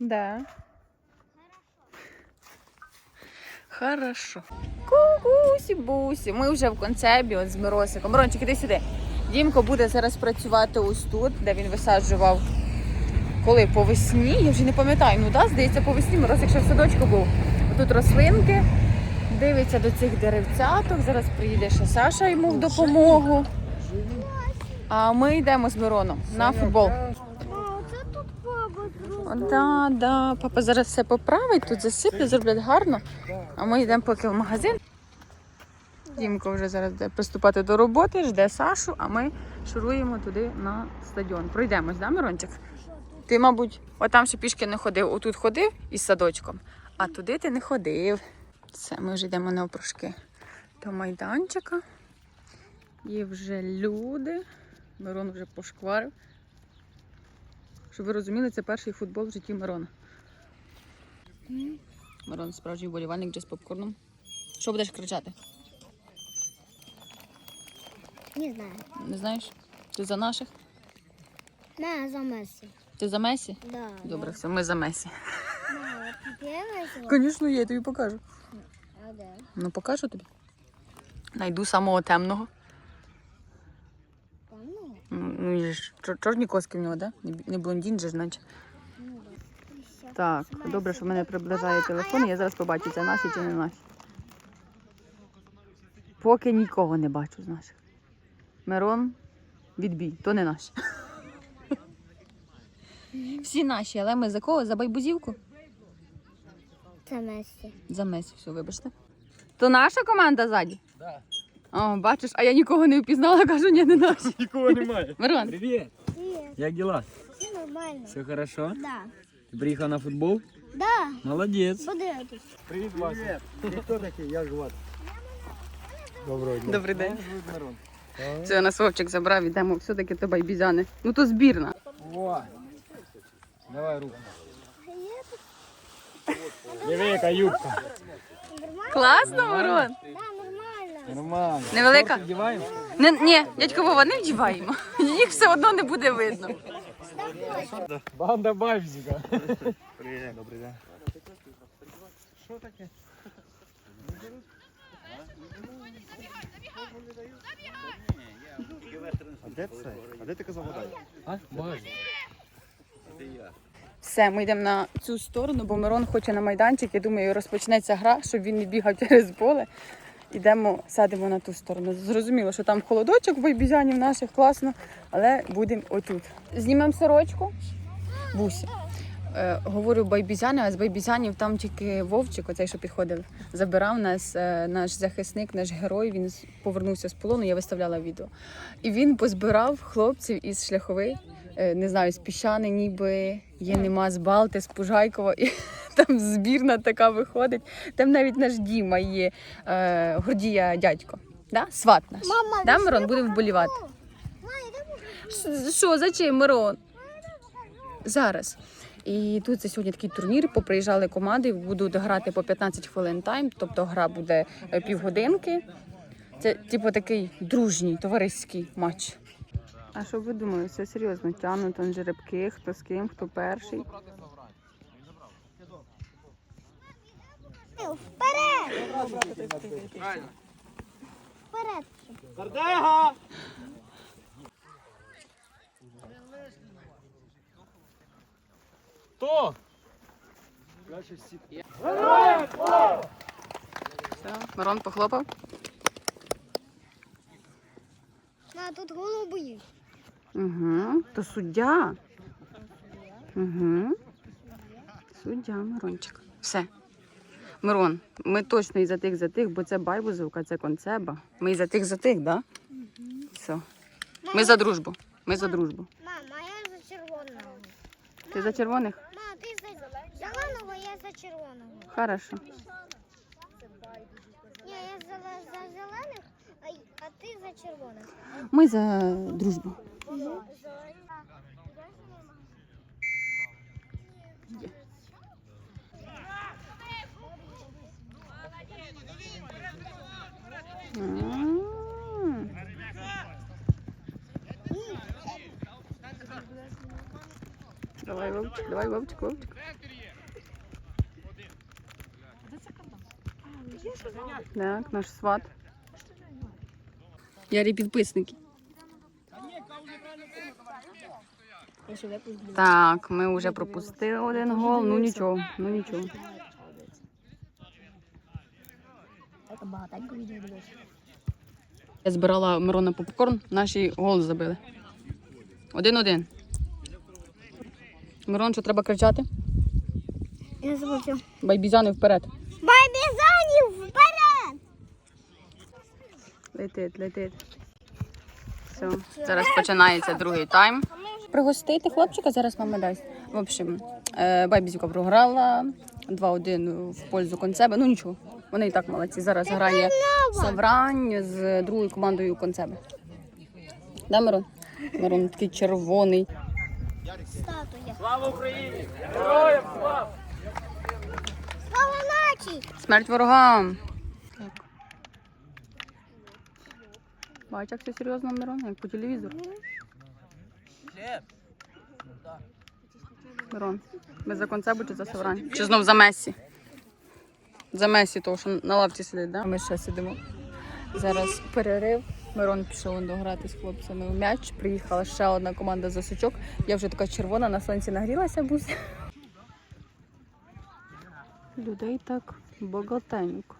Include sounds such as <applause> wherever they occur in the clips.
Да. Хорошо. Кукусі бусі. Ми вже в концебі от з Миросиком. Мирончик, іди сюди. Дімко буде зараз працювати ось тут, де він висаджував коли по весні. Я вже не пам'ятаю. Ну да, здається, по весні Миросик ще в садочку був. Тут рослинки. Дивиться до цих деревцяток. Зараз приїде ще Саша йому в допомогу. А ми йдемо з Мироном на футбол. Мама, це тут папа О, Да, да. Папа зараз все поправить, тут засиплять, зроблять гарно. А ми йдемо поки в магазин. Дімко вже зараз буде приступати до роботи, жде Сашу, а ми шуруємо туди на стадіон. Пройдемось, да, Мирончик? Ти, мабуть, отам ще пішки не ходив, отут ходив із садочком, а туди ти не ходив. Все, ми вже йдемо на опрошки до майданчика. Є вже люди. Мирон вже пошкварив. Щоб ви розуміли, це перший футбол в житті Мирона. Мирон справжній вболівальник вже з попкорном. Що будеш кричати? Не знаю. Не знаєш? Ти за наших? На, за Месси. Ти за Месі? Да. Добре, все, ми за Месі. Звісно, є, я тобі покажу. Ну, покажу тобі. Найду самого темного. Ну, чорні коски в нього, да? Не блондін же все. Так, добре, що в мене приближає телефон, я зараз побачу, це наші чи не наші. Поки нікого не бачу з наших. Мирон, відбій, то не наші. <laughs> Всі наші, але ми за кого? За байбузівку? Це Месси. За Месі, все, вибачте. То наша команда ззаді? Да. О, бачиш, а я нікого не впізнала, кажу, ні, не наші. <laughs> Нікого немає. Мирон, Привіт! Привет. Як діла? Все нормально. Все хорошо? Да. Ти приїхав на футбол? Да. Молодець. Подивитись. Привіт, Вася. Ти хто такий? Як звати? Доброго дня. Добрий день. Мирон. Це нас Вовчик забрав, йдемо все-таки то байбізяни. Ну то збірна. О! Давай руку. Диви, яка юбка. Класно, Мирон? Да, нормально. Невелика? Вдіваємо? Не, ні, дядько Вова, не вдіваємо. Їх все одно не буде видно. Банда Бабзіка. Привіт, добрий день. Що таке? А де це? А де ти казав вода? А? Бабзік. Все, ми йдемо на цю сторону, бо Мирон хоче на майданчик. Я думаю, розпочнеться гра, щоб він не бігав через поле. Йдемо, садимо на ту сторону. Зрозуміло, що там холодочок байбізянів наших класно, але будемо отут. Знімемо сорочку. Бусі. Е, говорю байбізяни, а з байбізянів там тільки Вовчик, оцей, що підходив, забирав нас, е, наш захисник, наш герой. Він повернувся з полону, я виставляла відео. І він позбирав хлопців із шляхових, е, не знаю, з піщани, ніби є нема з Балти, з Пужайкова. І там збірна така виходить. Там навіть наш Діма є, е, Гордія дядько. Да? Сват наш. Мама, Да, Мирон, буде вболівати. Що, за чим, Мирон? Зараз. І тут це сьогодні такий турнір. Поприїжджали команди, будуть грати по 15 хвилин тайм, тобто гра буде е, півгодинки. Це типу такий дружній товариський матч. А що ви думали? Все серйозно. Тягнуть там жеребки, хто з ким, хто перший. Вперед! Вперед! Сардега! Хто? Все, Мирон похлопав. На, тут голуби. Угу. То суддя. Угу. Суддя, Мирончик. Все. Мирон, ми точно і за тих, за тих, бо це байбузовка, це концеба. Ми і за тих, за тих, да? Все. Ми за дружбу. Ми за дружбу. Мама, я за червоного. Ти за червоних? Мама, ти за зеленого, я за червоного. Хорошо. Ні, я за, за зелених, а, ти за червоних. Ми за дружбу. М. Давай, Вовчик, давай, Вовчик, Вовчик. Так, наш сват. Ярі підписники. Так, ми вже пропустили один гол, ну нічого, ну нічого. Я збирала Мирона попкорн, наші гол забили. Один-один. Мирон, що треба кричати? Я забув. Байбізяни вперед. Байбізанів вперед! Летить, летить. Все, зараз починається другий тайм. Пригостити хлопчика зараз мама дасть. В общем, е, Байбізюка програла 2-1 в пользу концеби. Ну нічого, вони і так молодці. Зараз грає Саврань з другою командою концеби. Да, Мирон? Мирон такий червоний. Статуя. Слава Україні! Героям слава! Слава нації! Смерть ворогам. Так. Бач, як все серйозно, Мирон, як по телевізору. Мирон, ми за концебу чи за Саврань? Чи знов за Месі? За Месі, того, що на лавці сидить, да? Ми ще сидимо. Зараз перерив. Мирон пішов дограти з хлопцями у м'яч. Приїхала ще одна команда за сучок. Я вже така червона, на сонці нагрілася бусь. Людей так багатенько.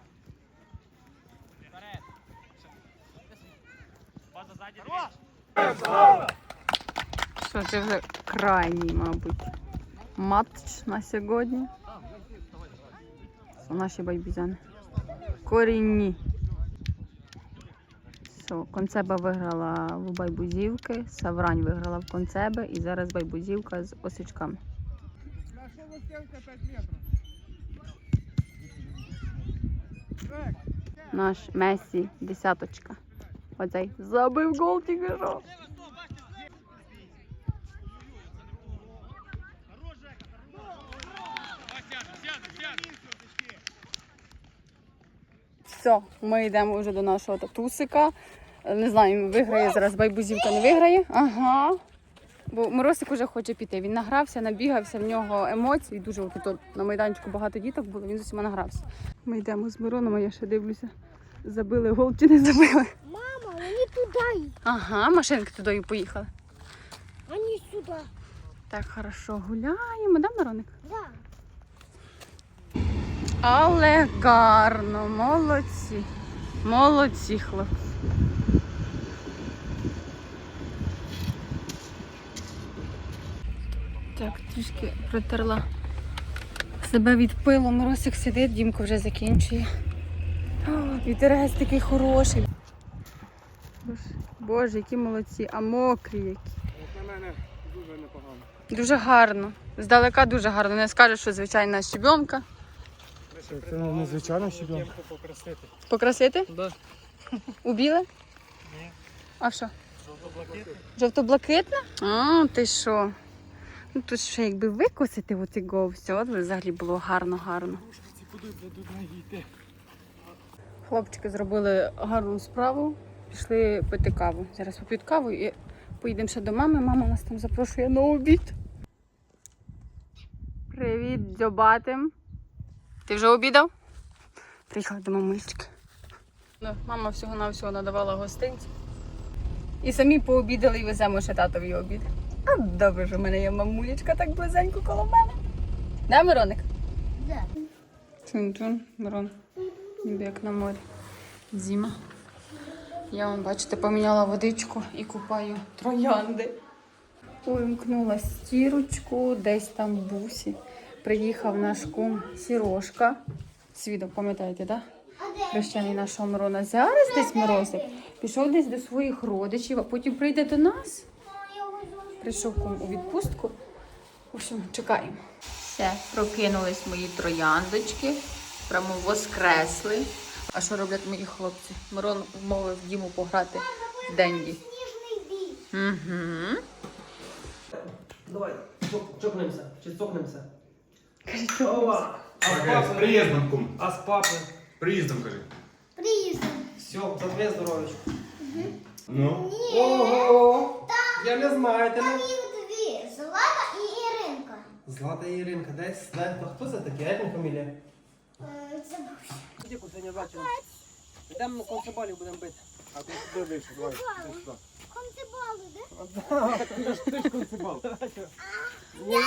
Що це вже крайній, мабуть, матч на сьогодні. Наші байбізяни. Корінні. Все, концеба виграла в байбузівки, Саврань виграла в концеби і зараз байбузівка з осичками. Наш Месі десяточка. Оцей забив гол тільки що. Все, ми йдемо вже до нашого татусика. Не знаю, виграє зараз байбузівка, не виграє. Ага. Бо Моросик уже хоче піти. Він награвся, набігався, в нього емоцій. Дуже тут на майданчику багато діток було, він з усіма награвся. Ми йдемо з Мироном, а я ще дивлюся. Забили гол чи не забили. Мама, вони туди, Ага, машинки туди і поїхали. вони сюди. Так, хорошо, гуляємо, да, Мироник? Да. Але гарно, молодці. Молодці, хлопці. Так, трішки протерла себе від пилу. Моросик сидить, Дімко вже закінчує. О, Вітерець такий хороший. Боже, Боже, які молодці, а мокрі які. На мене дуже непогано. Дуже гарно. Здалека дуже гарно. Не скажеш, що звичайна щебенка. Це незвичайно щебенка. Покрасити. Покрасити? Да. У біле? Ні. А що? Жовто-блакитне. Жовто-блакитне? А, ти що? Ну тут ще якби викосити оці го все, от взагалі було гарно-гарно. Хлопчики зробили гарну справу, пішли пити каву. Зараз поп'ють каву і поїдемо ще до мами. Мама нас там запрошує на обід. Привіт, дзьобатим. Ти вже обідав? Приїхала до мамульчики. Ну, Мама всього-навсього надавала гостинці. І самі пообідали і веземо ще татові обід. А добре, що в мене є мамулечка так близенько коло мене. Да, Мироник? Да. Чун-чун, Мирон. Ніби як на морі. Зима. Я вам, бачите, поміняла водичку і купаю троянди. Увімкнула стірочку, десь там бусі. Приїхав наш кум Сірошка. Свідок, пам'ятаєте, так? Да? Хрещений нашого Мирона. Зараз десь Морозик. Пішов десь до своїх родичів, а потім прийде до нас. Прийшов кум у відпустку. В общем, чекаємо. Все, прокинулись мої трояндочки, прямо воскресли. А що роблять мої хлопці? Мирон вмовив Діму пограти в Денді. Угу. Давай, чок- чокнемся, цокнемся. Ова. А з З папи? приїздом, кум. А з папи? Приїздом, кажи. Приїздом. Все, за твоє здоров'ячко. Ну, Ого! Я не знаю, ти не... Їх дві. Злата і Іринка. Злата Іринка, десь знає, хто, це таке? Як не фамілія? Е, Забувся. дискотеку сьогодні ввечері. Йдемо на концебалів будемо бити. А ти сюди вийшов, давай. ти сюди. Концебали, де? Ти ж ти ж концебал. Ні,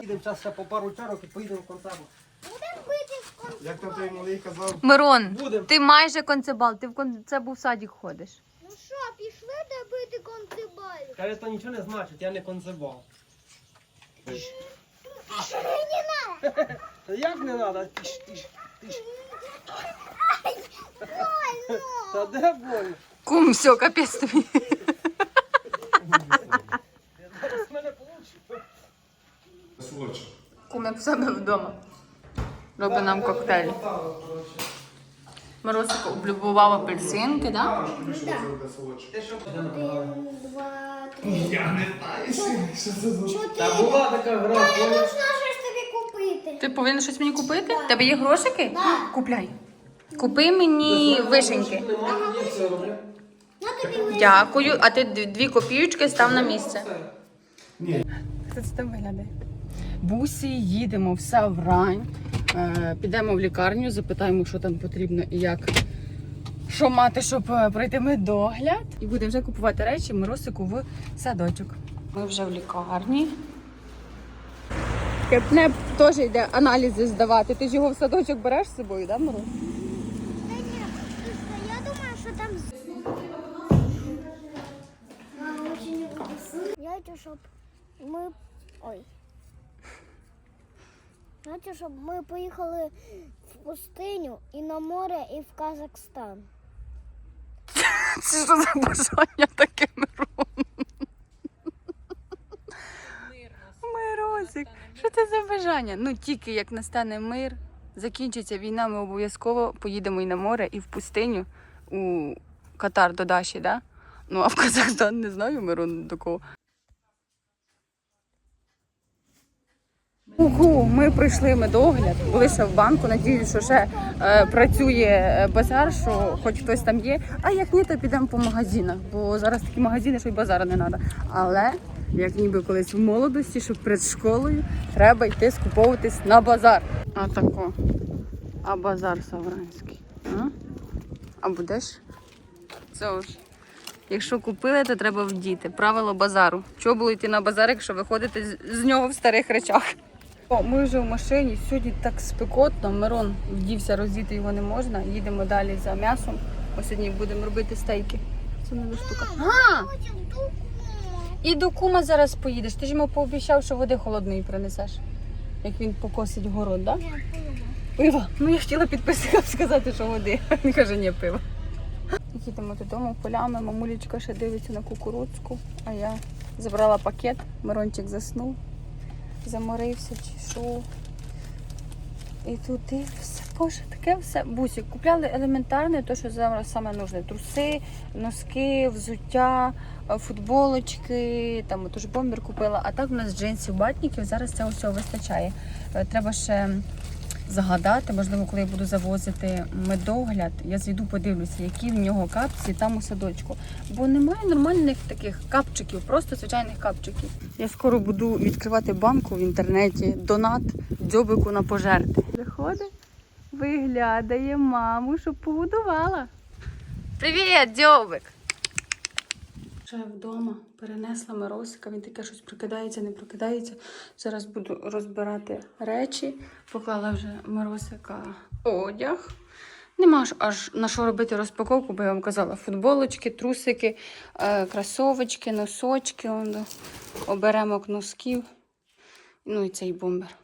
Їдемо зараз ще по пару чарок і поїдемо в концебу. Будемо бити в концебали. Як там той малий казав, Мирон, Будемо. ти майже концебал, ти в концебу в садик ходиш. Ну що, пішли де бити концебалів? Каже, то нічого не значить, я не концебал. Та як не треба? Тиш, тиш, тиш. Та де боль? Кум, все, капець тобі. Зараз мене. Кум як в себе вдома. Робить нам коктейль. Морозик облюбував апельсинки, так? Один, два, три. Я не знаю, що це за... Та Чотири. була така гра, Та не поняв? щось тобі купити. Ти повинен щось мені купити? Тебе є грошики? Купляй. Купи мені вишеньки. Тобі лише. Дякую, а ти дві копійочки став на місце. Хто це там виглядає? Бусі, їдемо все врань. Е, підемо в лікарню, запитаємо, що там потрібно і як. Що мати, щоб е, пройти медогляд. І будемо вже купувати речі Миросику в садочок. Ми вже в лікарні. Кепнеп теж йде аналізи здавати. Ти ж його в садочок береш з собою, так, да, Мирос? Знаєте, щоб ми... Ой. Знаєте, щоб ми поїхали в пустиню і на море, і в Казахстан. <laughs> Це що за бажання таке, Мирон? Миросик, що це за бажання? Ну тільки як настане мир, закінчиться війна, ми обов'язково поїдемо і на море, і в пустиню у Катар до Даші, да? Ну а в Казахстан не знаю, Мирон до кого. Угу, ми пройшли медогляд, були ще в банку. Надіюсь, що ще е, працює е, базар, що хоч хтось там є. А як ні, то підемо по магазинах, бо зараз такі магазини, що й базару не треба. Але як ніби колись в молодості, щоб перед школою треба йти скуповуватись на базар. А тако. А базар Савранський. А, а будеш? Це ж. Якщо купили, то треба вдіти. Правило базару. Чого було йти на базар, якщо виходити з нього в старих речах? Ми вже в машині. Сьогодні так спекотно. Мирон вдівся, роздіти його не можна. Їдемо далі за м'ясом. Ось сьогодні будемо робити стейки. Це нова штука. А! Потім дуку. І до кума зараз поїдеш. Ти ж йому пообіцяв, що води холодної принесеш. Як він покосить город, так? Да? Пиво. Ну я хотіла підписникам сказати, що води. <laughs> Він каже, ні, пиво. Їдемо додому полями, мамулечка ще дивиться на кукурудзку, а я забрала пакет, Мирончик заснув, заморився чи що. І тут все, Боже, таке все. Бусик, купляли елементарне, то, що зараз саме нужне. Труси, носки, взуття, е, футболочки, там теж бомбер купила. А так у нас джинсів, батників, зараз цього всього вистачає. Е, Треба ще загадати, можливо, коли я буду завозити медогляд, я зайду подивлюся, які в нього капці там у садочку. Бо немає нормальних таких капчиків, просто звичайних капчиків. Я скоро буду відкривати банку в інтернеті, донат дзьобику на пожерти. Приходить, виглядає маму, щоб погодувала. Привіт, дзьобик! Вже вдома перенесла Миросика, він таке щось прокидається, не прокидається. Зараз буду розбирати речі. Поклала вже Миросика одяг. Нема ж аж на що робити розпаковку, бо я вам казала, футболочки, трусики, е, кросовочки, носочки, оберемок носків. Ну і цей бомбер.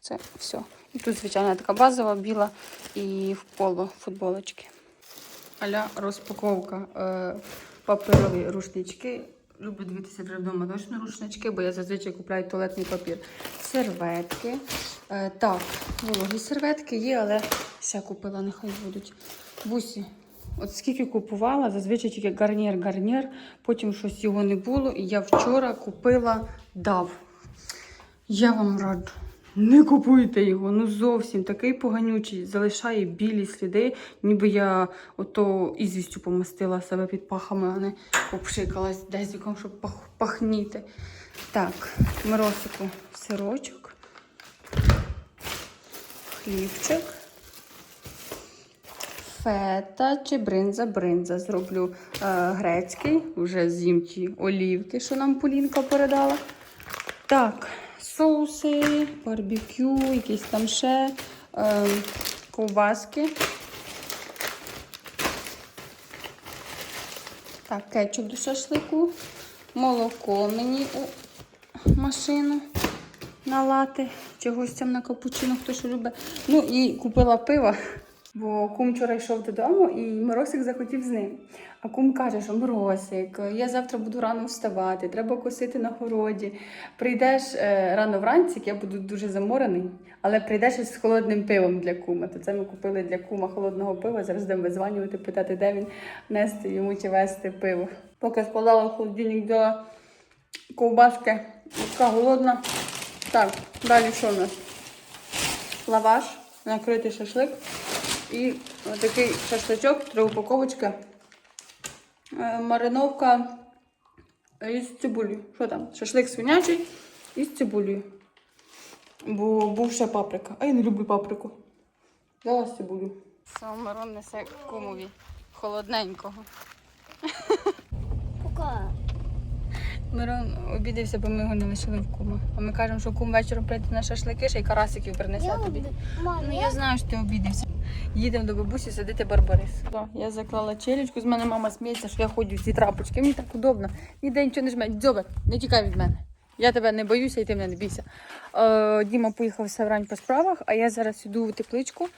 Це все. І тут, звичайно, така базова, біла і в поло футболочки. Аля розпаковка. Паперові рушнички. Люблю дивитися вже вдома точно рушнички, бо я зазвичай купляю туалетний папір. Серветки. Е, так, вологі серветки є, але ще купила, нехай будуть. Бусі. От скільки купувала, зазвичай тільки гарнір-гарнір, потім щось його не було, і я вчора купила дав. Я вам раджу. Не купуйте його, ну зовсім такий поганючий, залишає білі сліди, ніби я ото ізвістю помастила себе під пахами, а не попшикалась дезіком, щоб пах- пахніти. Так, моросику сирочок, хлібчик, фета чи бринза, бринза. Зроблю е, грецький, вже з'їм ті олівки, що нам Полінка передала. Так, соуси, барбекю, якісь там ще е, ковбаски. Так, кетчуп до шашлику, молоко мені у машину налати, чи гостям на капучино, хто що любить. Ну і купила пиво, бо кум вчора йшов додому і Миросик захотів з ним. А кум каже, що Миросик, я завтра буду рано вставати, треба косити на городі. Прийдеш е, рано вранці, я буду дуже заморений, але прийдеш із холодним пивом для кума. То це ми купили для кума холодного пива. Зараз будемо визванювати, питати, де він нести йому чи вести пиво. Поки складала в холодильник взяла ковбаски, така голодна. Так, далі що в нас? Лаваш, накритий шашлик і такий шашличок, три упаковочки. Е, Мариновка із цибулею. Що там? Шашлик свинячий із цибулею. Бо був ще паприка. А я не люблю паприку. Взяла з цибулю. Самарон несе кумові холодненького. Пока. Мирон обідався, бо ми його не лишили в кума. А ми кажемо, що кум вечором прийде на шашлики, ще й карасиків принесе тобі. Мам, Ну я я знаю, що ти обідався. Їдемо до бабусі садити барбарис. Я заклала челічку, з мене мама сміється, що я ходжу в ці трапочки. Мені так удобно. Ніде нічого не жме. Дзьобе, не тікай від мене. Я тебе не боюся і ти мене не бійся. Е, Діма поїхав Саврань по справах, а я зараз йду у тепличку.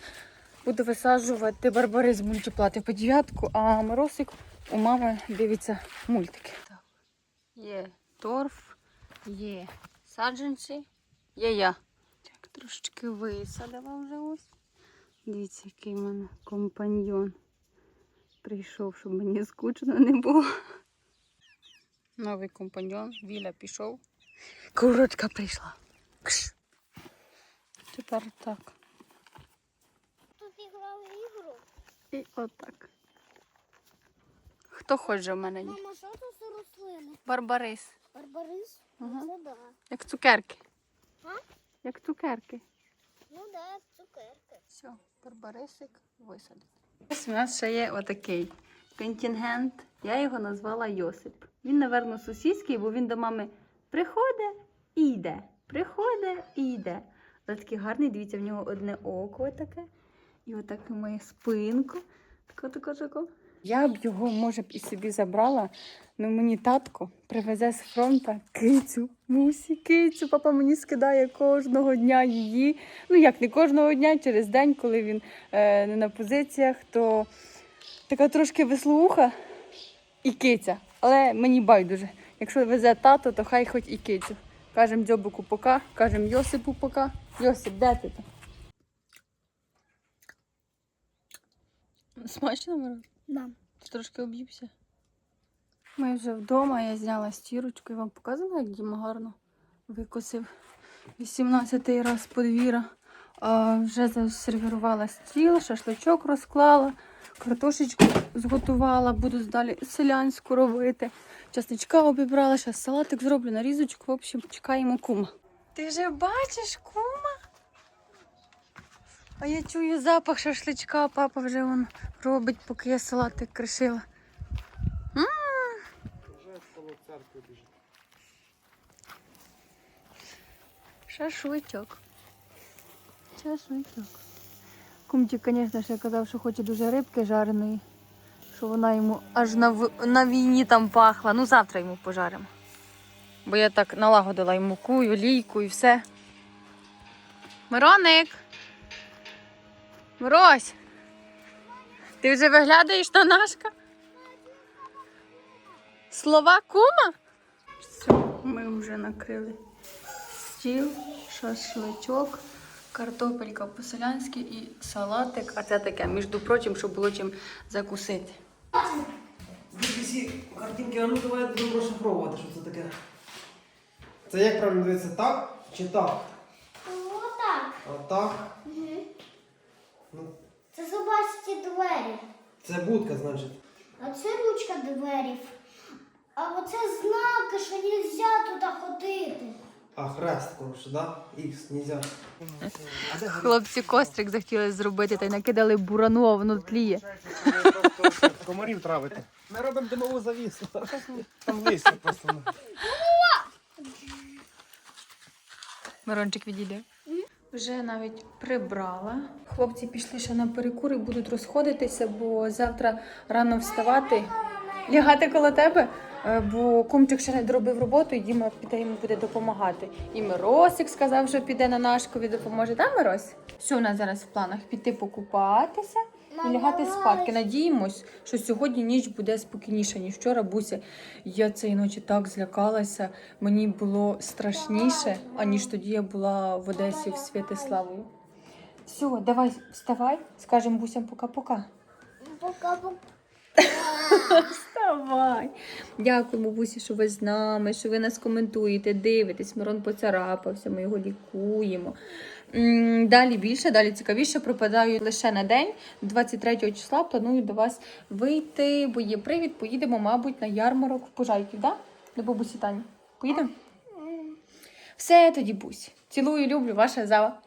Буду висаджувати барбарис мультиплати по дев'ятку, а Моросик у мами дивиться мультики. Так. Є торф, є саджанці, є я. Так, трошечки висадила вже ось. Дивіться, який в мене компаньйон. Прийшов, щоб мені скучно не було. Новий компаньйон, Віля пішов. Курочка прийшла. Кш. Тепер так. тут грав ігру. І отак. Хто хоче в мене є? Мама, що це за рослини? Барбарис. Барбарис? Ага. Це да. Як цукерки. А? Як цукерки. Ну да, як цукерки. Все, барбарисик висадити. Ось у нас ще є отакий контингент. Я його назвала Йосип. Він, напевно, сусідський, бо він до мами приходить і йде. Приходить і йде. Але такий гарний, дивіться, в нього одне око таке. І отак має спинку. Тако, тако, тако. Я б його, може б, і собі забрала, але мені татко привезе з фронту кицю, мусі, кицю. Папа мені скидає кожного дня її. Ну як не кожного дня, через день, коли він е, не на позиціях, то така трошки веслуха і киця. Але мені байдуже. Якщо везе тато, то хай хоч і кицю. Кажем дзьобику пока, кажем Йосипу пока. Йосип, де ти там? Смачно, Мирон? Да. Ти трошки об'ївся. Ми вже вдома, я зняла стірочку і вам показала, як Діма гарно викосив 18-й раз подвіра. Вже засервірувала стіл, шашличок розклала, картошечку зготувала, буду далі селянську робити. Часничка обібрала, зараз салатик зроблю, нарізочку. В общем, чекаємо кума. Ти вже бачиш кума? А я чую запах шашличка, папа вже он робить, поки я салатик кришила. М, Вже коло церкви біжить. Шашличок. Шашличок. Кумчик, звісно, ще казав, що хоче дуже рибки жареної, що вона йому аж на, в- на війні там пахла. Ну, завтра йому пожаримо. Бо я так налагодила і муку, і олійку, і все. Мироник! Мирось! Ти вже виглядаєш на нашка? Слова кума? Все, ми вже накрили стіл, шашличок, картопелька по-селянськи і салатик. А це таке, між прочим, щоб було чим закусити. Всі картинки, а ну давай будемо розшифровувати, що це таке. Це як правильно дивитися, так чи так? Отак. Отак. Це зубасті двері. це будка, значить. А це ручка дверів. А оце знаки, що нельзя туди ходити. А, хрест, коротше, да? Ікс, нельзя. Хлопці кострик захотіли зробити та й накидали бурану, а воно тліє. Комарів травити. Ми робимо димову завісу. Там листя просто. Мирончик відійде. Вже навіть прибрала. Хлопці пішли ще на перекур і будуть розходитися, бо завтра рано вставати, лягати коло тебе. е, Бо кумчик ще не доробив роботу, і Діма піде йому буде допомагати. І Миросик сказав, що піде на нашкові допоможе. та Мирось? Що у нас зараз в планах? Піти покупатися і лягати спадки. Надіємось, що сьогодні ніч буде спокійніша, ніж вчора. Буся, я цієї ночі так злякалася. Мені було страшніше, аніж тоді я була в Одесі з Святиславою. Все, давай вставай, скажемо бусям пока-пока. Пока-пока. Вставай. Дякуємо, бусі, що ви з нами, що ви нас коментуєте, дивитесь. Мирон поцарапався, ми його лікуємо. Далі більше, далі цікавіше. Пропадаю лише на день. 23 числа планую до вас вийти, бо є привід. Поїдемо, мабуть, на ярмарок в Пожайків, да? До бабусі Тані. Поїдемо? Все тоді, бусь. Цілую, люблю, ваша зава.